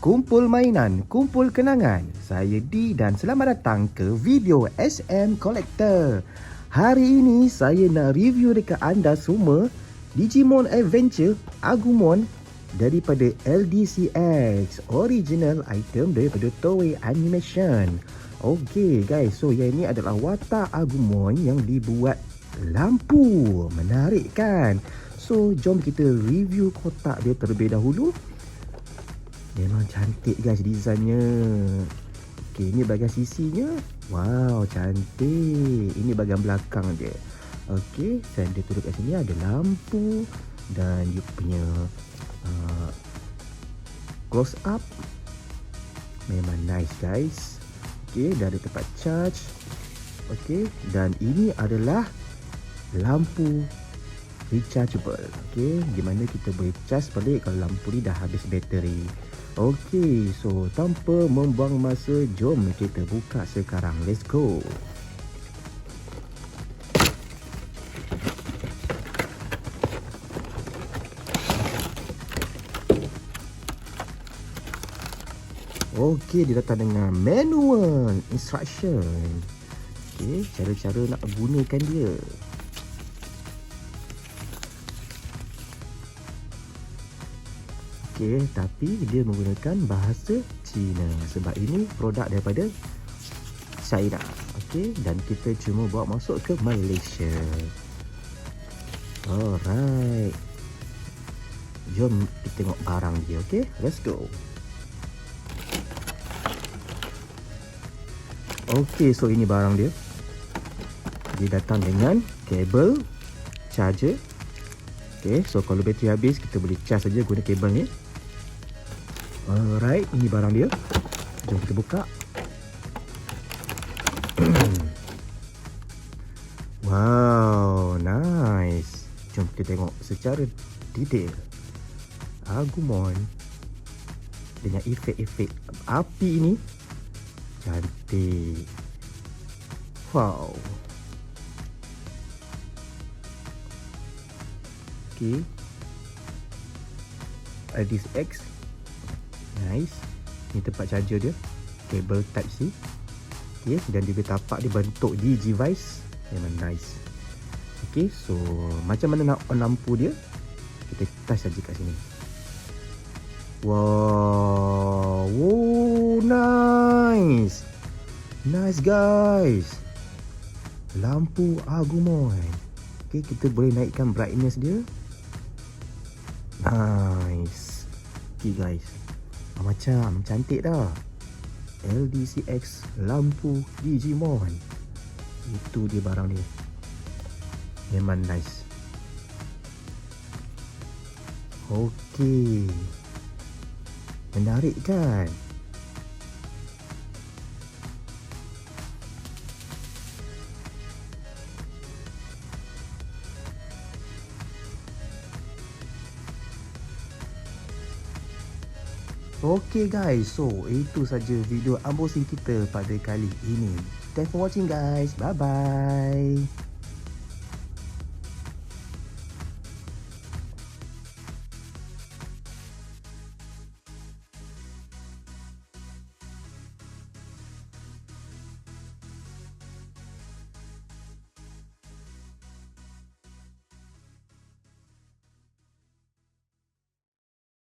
Kumpul mainan, kumpul kenangan. Saya Di dan selamat datang ke video SM Collector. Hari ini saya nak review dekat anda semua Digimon Adventure Agumon daripada LDCX. Original item daripada Toei Animation. Okay guys, so yang ini adalah watak Agumon yang dibuat lampu. Menarik kan? So jom kita review kotak dia terlebih dahulu. Memang cantik guys desainnya. Okey, ini bahagian sisinya. Wow, cantik. Ini bahagian belakang dia. Okey, dia turut kat sini ada lampu dan dia punya uh, close up. Memang nice guys. Okey, ada tempat charge. Okey, dan ini adalah lampu rechargeable. Okey, di mana kita boleh charge balik kalau lampu ni dah habis bateri. Okey, so tanpa membuang masa, jom kita buka sekarang. Let's go. Okey, dia datang dengan manual instruction. Okey, cara-cara nak gunakan dia. Okey, tapi dia menggunakan bahasa Cina sebab ini produk daripada China. Okey, dan kita cuma bawa masuk ke Malaysia. Alright. Jom kita tengok barang dia, okey? Let's go. Okey, so ini barang dia. Dia datang dengan kabel charger. Okey, so kalau bateri habis kita boleh charge saja guna kabel ni. Alright, ini barang dia. Jom kita buka. wow, nice. Jom kita tengok secara detail. Agumon dengan efek-efek api ini cantik. Wow. Okay. Adis X Nice. Ni tempat charger dia. Cable type C. Okay Dan dia tapak dia bentuk Digivice Memang nice. Okay so Macam mana nak on lampu dia? Kita touch saja kat sini. Wow. Wow Nice. Nice guys. Lampu Agumon. Okay kita boleh naikkan brightness dia. Nice. Okay guys macam cantik dah LDCX lampu Digimon. Itu dia barang ni Memang nice. Okey. Menarik kan Okay guys, so itu saja video unboxing kita pada kali ini. Thanks for watching guys. Bye bye.